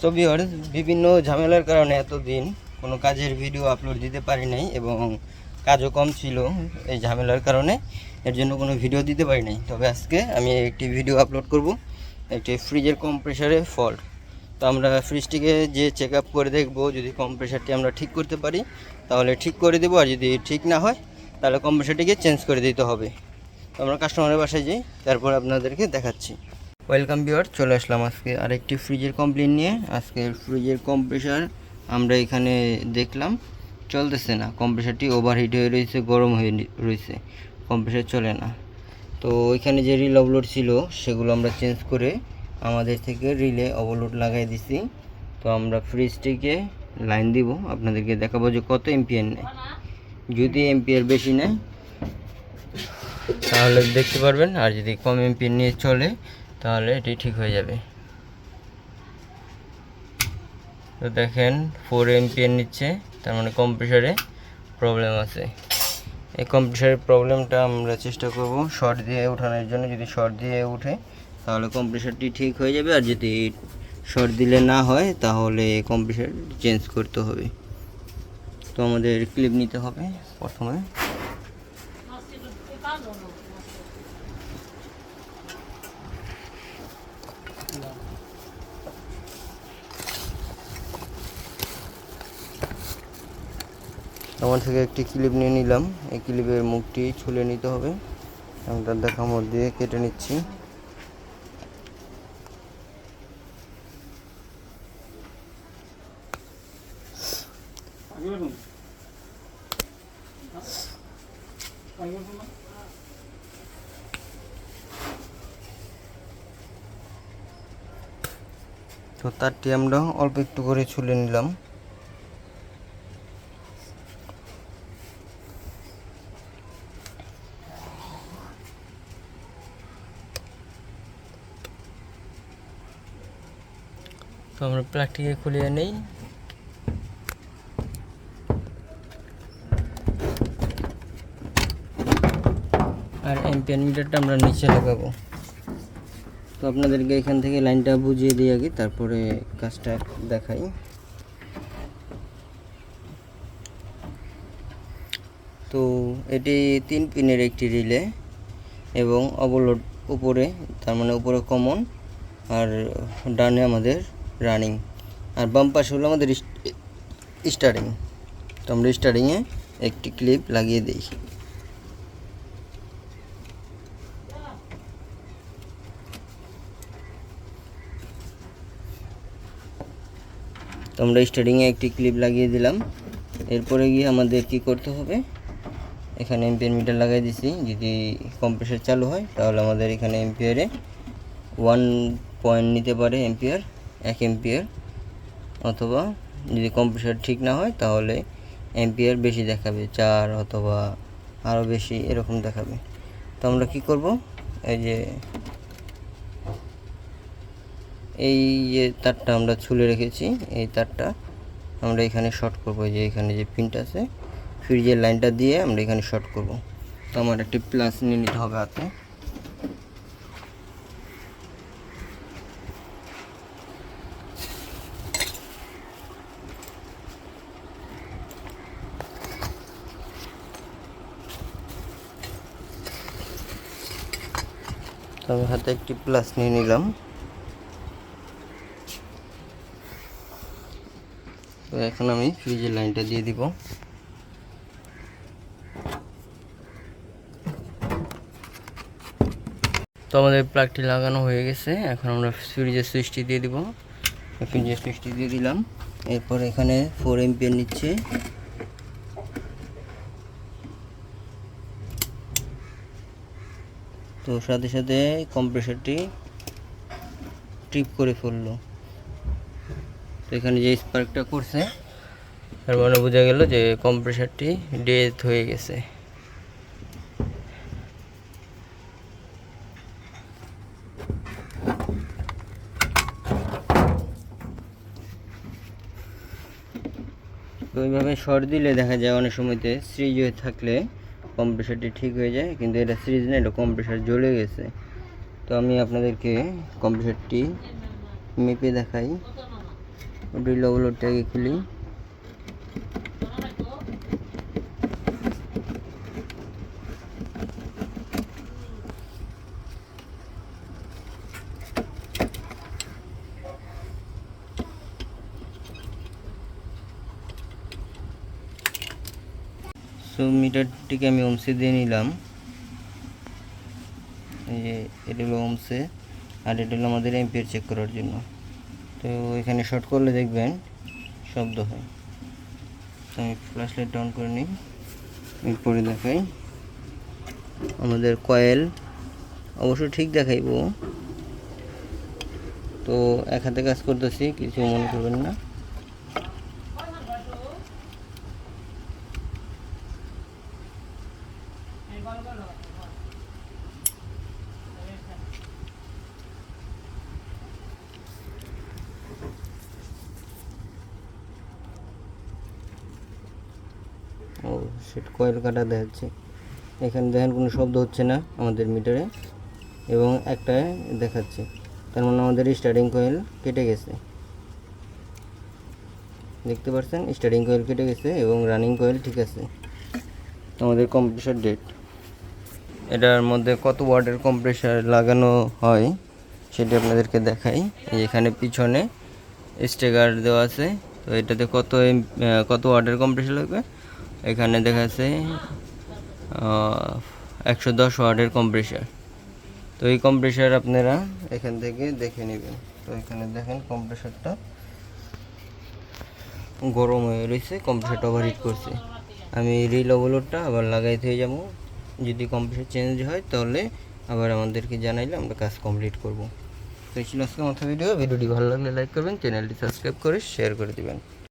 তো ভিউয়ার্স বিভিন্ন ঝামেলার কারণে এতদিন কোনো কাজের ভিডিও আপলোড দিতে পারি নাই এবং কাজও কম ছিল এই ঝামেলার কারণে। এর জন্য কোনো ভিডিও দিতে পারি নাই। তবে আজকে আমি একটি ভিডিও আপলোড করব। একটি ফ্রিজের কম্প্রেসারে ফল্ট তো আমরা ফ্রিজটিকে যে চেক আপ করে দেখব, যদি কম্প্রেসারটি আমরা ঠিক করতে পারি, তাহলে ঠিক করে দেবো, আর যদি ঠিক না হয়, তাহলে কম্প্রেসারটিকে চেঞ্জ করে দিতে হবে। তো আমরা কাস্টমারের বাসায় যাই, তারপর আপনাদেরকে দেখাচ্ছি। ওয়েলকাম বিওয়ার চলে আসলাম আজকে আরেকটি ফ্রিজের কমপ্লেন নিয়ে। আজকে ফ্রিজের কম্প্রেসার আমরা এখানে দেখলাম। চলতেছে না। কম্প্রেসারটি ওভারহিট হয়ে রয়েছে, গরম হয়ে রয়েছে। কম্প্রেসার চলে না। তো ওইখানে যে রিল অবলোড ছিল, সেগুলো আমরা চেঞ্জ করে আমাদের থেকে রিলে অবলোড লাগাই দিছি। তো আমরা ফ্রিজটিকে লাইন দিব। আপনাদেরকে দেখাবো যে কত এমপিয়ার নেয়। যদি এমপিয়ার বেশি নেয়, তাহলে দেখতে পারবেন। আর যদি কম এমপিয়ার নিয়ে চলে তাহলে এটি ঠিক হয়ে যাবে। তো দেখেন ফোর এমপিয়ার নিচ্ছে তার মানে কম্প্রেসারে প্রবলেম আছে। এই কম্প্রেসারের প্রবলেমটা আমরা চেষ্টা করব শর্ট দিয়ে ওঠানোর জন্য। যদি শর্ট দিয়ে উঠে তাহলে কম্প্রেসারটি ঠিক হয়ে যাবে। আর যদি শর্ট দিলে না হয়, তাহলে কম্প্রেসার চেঞ্জ করতে হবে। তো আমাদের ক্লিপ নিতে হবে প্রথমে। আমার থেকে একটি ক্লিপ নিয়ে নিলাম। এই ক্লিপের মুখটি ছুলে নিতে হবে। আমি তার দেখা মধ্যে কেটে নিচ্ছি। তো তারটি আমরা অল্প একটু করে ছুলে নিলাম। তো আমরা প্লাগটিকে খুলিয়ে নেই। আর এম্পিয়ার মিটারটা আমরা নিচে লাগাবো। তো আপনাদেরকে এখান থেকে লাইনটা বুঝিয়ে দিই আগে, তারপরে কাজটা দেখাই। তো এটি তিন পিনের একটি রিলে এবং অবলোড উপরে, তার মানে উপরে কমন, আর ডানে আমাদের রানিং আর বাম পাশে হলো আমাদের স্টার্টিং তো আমরা স্টার্টিংয়ে একটি ক্লিপ লাগিয়ে দিই। তো আমরা স্টার্টিংয়ে একটি ক্লিপ লাগিয়ে দিলাম। এরপরে গিয়ে আমাদের কি করতে হবে? এখানে এম্পিয়ার মিটার লাগাই দিছি, যদি কম্প্রেসার চালু হয়, তাহলে আমাদের এখানে এম্পিয়ারে ওয়ান পয়েন্ট নিতে পারে এম্পিয়ার এক এম্পিয়ার অথবা যদি কম্প্রেসার ঠিক না হয়, তাহলে এম্পিয়ার বেশি দেখাবে, চার অথবা আরও বেশি এরকম দেখাবে। তো আমরা কি করব? এই যে এই যে তারটা আমরা ছুলে রেখেছি, এই তারটা আমরা এখানে শর্ট করব। যে এখানে যে পিনটা আছে ফ্রিজের লাইনটা দিয়ে আমরা এখানে শর্ট করব। তো আমার একটি প্লাস নিয়ে নিতে হবে হাতে। আমি হাতে একটি প্লাস নিয়ে নিলাম। তো এখন আমি ফ্রিজের লাইনটা দিয়ে দিব। তো আমাদের প্লাগটি লাগানো হয়ে গেছে। এখন আমরা ফ্রিজের সুইচটি দিয়ে দিব। ফ্রিজের সুইচটি দিয়ে দিলাম, এরপর এখানে ফোর এমপিয়ার নিচ্ছে। তো সাথে সাথে কম্প্রেসারটি ট্রিপ করে ফেলল। তো এখানে যে স্পার্কটা করছে, তার মানে বোঝা গেল যে কম্প্রেসারটি ডেথ হয়ে গেছে। ওইভাবে শর্ট দিলে দেখা যায় অনেক সময়তে সিরিজ হয়ে থাকলে কম্প্রেসারটি ঠিক হয়ে যায়, কিন্তু এটা সিরিজ না, এটা কম্প্রেসার জ্বলে গেছে। তো আমি আপনাদেরকে কম্প্রেসারটি মেপে দেখাই। ওটি ওভারলোডটাকে খুলি। সো মিটারটিকে আমি ওমসে দিয়ে নিলাম। এই যে এটা হলো ওমসে, আর এটা হলো আমাদের এম্পিয়ার চেক করার জন্য। তো এখানে শর্ট করলে দেখবেন শব্দ হয়। তো আমি ফ্ল্যাশ লাইট অন করে নিই। এরপরে দেখাই আমাদের কয়েল অবশ্য ঠিক দেখাইবো। তো এক হাতে কাজ করতেছি, কিছু মনে করবেন না। সেটা কয়েল কাটা দেখাচ্ছে। এখানে দেখেন কোনো শব্দ হচ্ছে না আমাদের মিটারে এবং একটা দেখাচ্ছে। তার মানে আমাদের স্টার্টিং কয়েল কেটে গেছে। দেখতে পাচ্ছেন? স্টার্টিং কয়েল কেটে গেছে এবং রানিং কয়েল ঠিক আছে। আমাদের কম্প্রেসার ডেট এটার মধ্যে কত ওয়াটের কম্প্রেসার লাগানো হয় সেটা আপনাদেরকে দেখাই। এখানে পিছনে স্টেগার দেওয়া আছে। তো এটাতে কত কত ওয়াটের কম্প্রেসার লাগবে? এখানে দেখা যাচ্ছে একশো দশ ওয়ার্ডের কম্প্রেসার তো এই কম্প্রেসার আপনারা এখান থেকে দেখে নেবেন। তো এখানে দেখেন কম্প্রেসারটা গরম হয়ে রয়েছে কম্প্রেসারটা ওভারহিট করছে। আমি রিল ওভারলোডটা আবার লাগাইতে যাব। যদি কম্প্রেসার চেঞ্জ হয়, তাহলে আবার আমাদেরকে জানাইলে আমরা কাজ কমপ্লিট করব। তো এই ছিল আজকে মাথা ভিডিও ভিডিওটি ভালো লাগলে লাইক করবেন, চ্যানেলটি সাবস্ক্রাইব করে শেয়ার করে দিবেন।